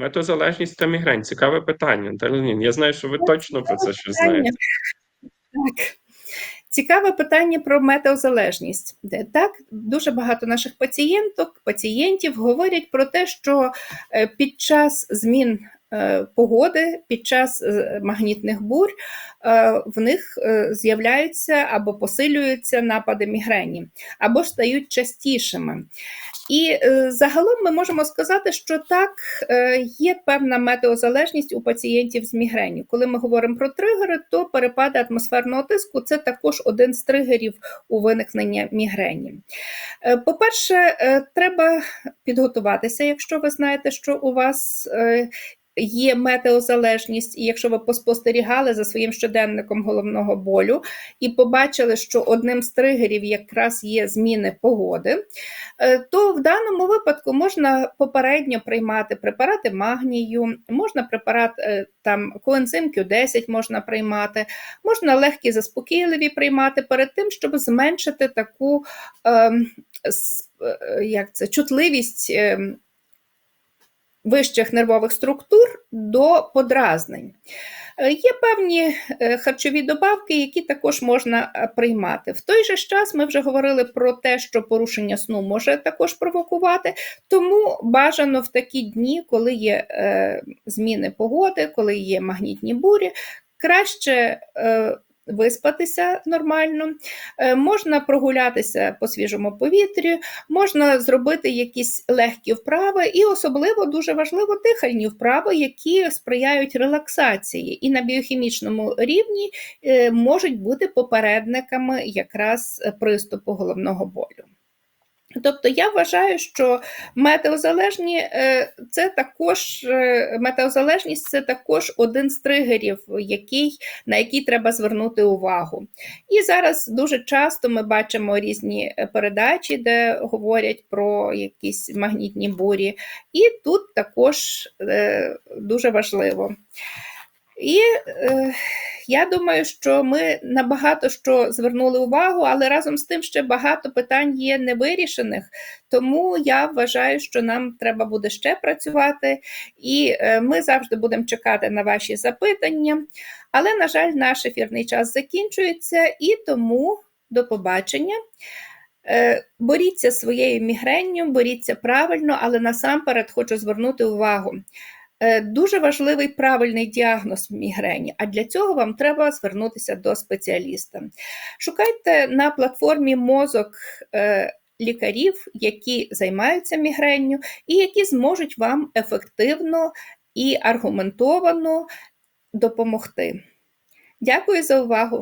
Метеозалежність та мігрень. Цікаве питання. Наталя я знаю, що ви точно про це щось знаєте. Так. Цікаве питання про метеозалежність. Так дуже багато наших пацієнток, пацієнтів говорять про те, що е, під час змін погоди, під час е, магнітних бурь е, в них е, з'являються або посилюються напади мігрені, або стають частішими. І е, загалом ми можемо сказати, що так е, є певна метеозалежність у пацієнтів з мігренью. Коли ми говоримо про тригери, то перепади атмосферного тиску це також один з тригерів у виникнення мігрені. Е, По-перше, е, треба підготуватися, якщо ви знаєте, що у вас е, є метеозалежність, і якщо ви поспостерігали за своїм щоденником головного болю і побачили, що одним з тригерів якраз є зміни погоди, е, то в даному випадку можна попередньо приймати препарати магнію, можна препарат е, там коензим Q10 можна приймати, можна легкі заспокійливі приймати перед тим, щоб зменшити таку ем, е, як це, чутливість. ем, Вищих нервових структур до подразнень. Е, Є певні е, харчові добавки, які також можна е, приймати. В той же час ми вже говорили про те, що порушення сну може також провокувати, тому бажано в такі дні, коли є зміни погоди, коли є магнітні бурі, краще виспатися нормально, е, можна прогулятися по свіжому повітрі, можна зробити якісь легкі вправи, і особливо дуже важливо дихальні вправи, які сприяють релаксації, і на біохімічному рівні е, можуть бути попередниками якраз приступу головного болю. Тобто я вважаю, що метеозалежні е, це також е, метеозалежність це також один з тригерів, який, на який треба звернути увагу. І зараз дуже часто ми бачимо різні е, передачі, де говорять про якісь магнітні бурі, і тут також дуже важливо. І я думаю, що ми на багато що звернули увагу, але разом з тим ще багато питань є невирішених. Тому я вважаю, що нам треба буде ще працювати, і е, ми завжди будемо чекати на ваші запитання. Але, на жаль, наш ефірний час закінчується, і тому до побачення. Е, Боріться своєю мігренню, боріться правильно, але насамперед хочу звернути увагу. Е, Дуже важливий правильний діагноз мігрені, а для цього вам треба звернутися до спеціаліста. Шукайте на платформі мозок е, лікарів, які займаються мігренню, і які зможуть вам ефективно і аргументовано допомогти. Дякую за увагу!